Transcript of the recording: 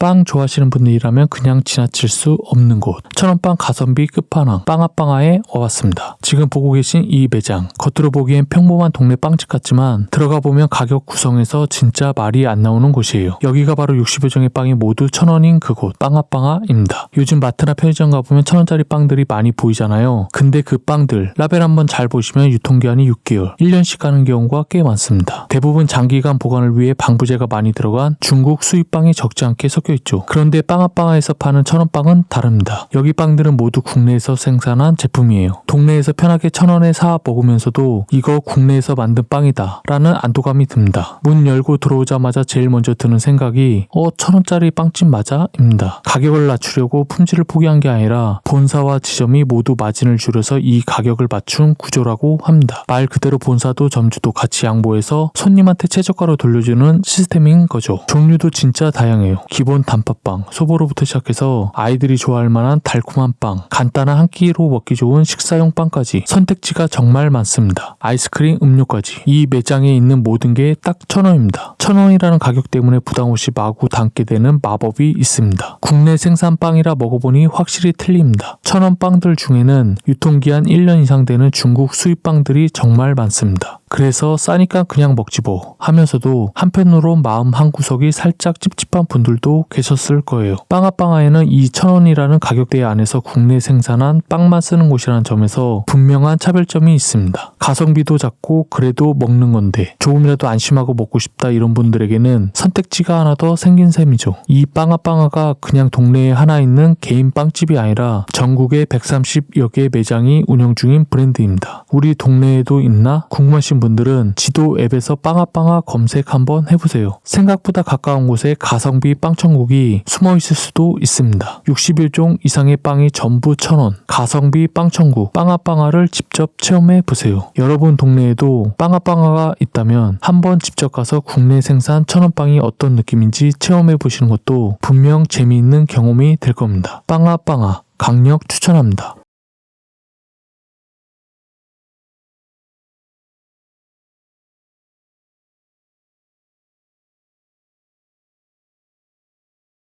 빵 좋아하시는 분들이라면 그냥 지나칠 수 없는 곳. 천원빵 가성비 끝판왕 빵아빵아에 와봤습니다. 지금 보고 계신 이 매장 겉으로 보기엔 평범한 동네 빵집 같지만 들어가 보면 가격 구성에서 진짜 말이 안 나오는 곳이에요. 여기가 바로 60여 종의 빵이 모두 천원인 그곳 빵아빵아입니다. 요즘 마트나 편의점 가보면 천원짜리 빵들이 많이 보이잖아요. 근데 그 빵들 라벨 한번 잘 보시면 유통기한이 6개월, 1년씩 가는 경우가 꽤 많습니다. 대부분 장기간 보관을 위해 방부제가 많이 들어간 중국 수입빵이 적지 않게 섞여 있죠. 그런데 빵아빵아에서 파는 천원빵은 다릅니다. 여기 빵들은 모두 국내에서 생산한 제품이에요. 동네에서 편하게 천원에 사 먹으면서도 이거 국내에서 만든 빵이다 라는 안도감이 듭니다. 문 열고 들어오자마자 제일 먼저 드는 생각이 어 천원짜리 빵집 맞아? 입니다. 가격을 낮추려고 품질을 포기한 게 아니라 본사와 지점이 모두 마진을 줄여서 이 가격을 맞춘 구조라고 합니다. 말 그대로 본사도 점주도 같이 양보해서 손님한테 최저가로 돌려주는 시스템인 거죠. 종류도 진짜 다양해요. 기본 단팥빵, 소보로부터 시작해서 아이들이 좋아할 만한 달콤한 빵, 간단한 한 끼로 먹기 좋은 식사용 빵까지 선택지가 정말 많습니다. 아이스크림, 음료까지 이 매장에 있는 모든 게 딱 천 원입니다. 천 원이라는 가격 때문에 부담 없이 마구 담게 되는 마법이 있습니다. 국내 생산 빵이라 먹어보니 확실히 틀립니다. 천원 빵들 중에는 유통기한 1년 이상 되는 중국 수입 빵들이 정말 많습니다. 그래서 싸니까 그냥 먹지 뭐 하면서도 한편으로 마음 한구석이 살짝 찝찝한 분들도 계셨을 거예요. 빵아빵아에는 이 천원이라는 가격대 안에서 국내 생산한 빵만 쓰는 곳이라는 점에서 분명한 차별점이 있습니다. 가성비도 작고 그래도 먹는 건데 조금이라도 안심하고 먹고 싶다 이런 분들에게는 선택지가 하나 더 생긴 셈이죠. 이 빵아빵아가 그냥 동네에 하나 있는 개인 빵집이 아니라 전국에 130여 개 매장이 운영 중인 브랜드입니다. 우리 동네에도 있나 궁금하신 분들은 지도 앱에서 빵아빵아 검색 한번 해보세요. 생각보다 가까운 곳에 가성비 빵천국이 숨어 있을 수도 있습니다. 61종 이상의 빵이 전부 천원, 가성비 빵천국, 빵아빵아를 직접 체험해 보세요. 여러분 동네에도 빵아빵아가 있다면 한번 직접 가서 국내 생산 천원빵이 어떤 느낌인지 체험해 보시는 것도 분명 재미있는 경험이 될 겁니다. 빵아빵아 강력 추천합니다.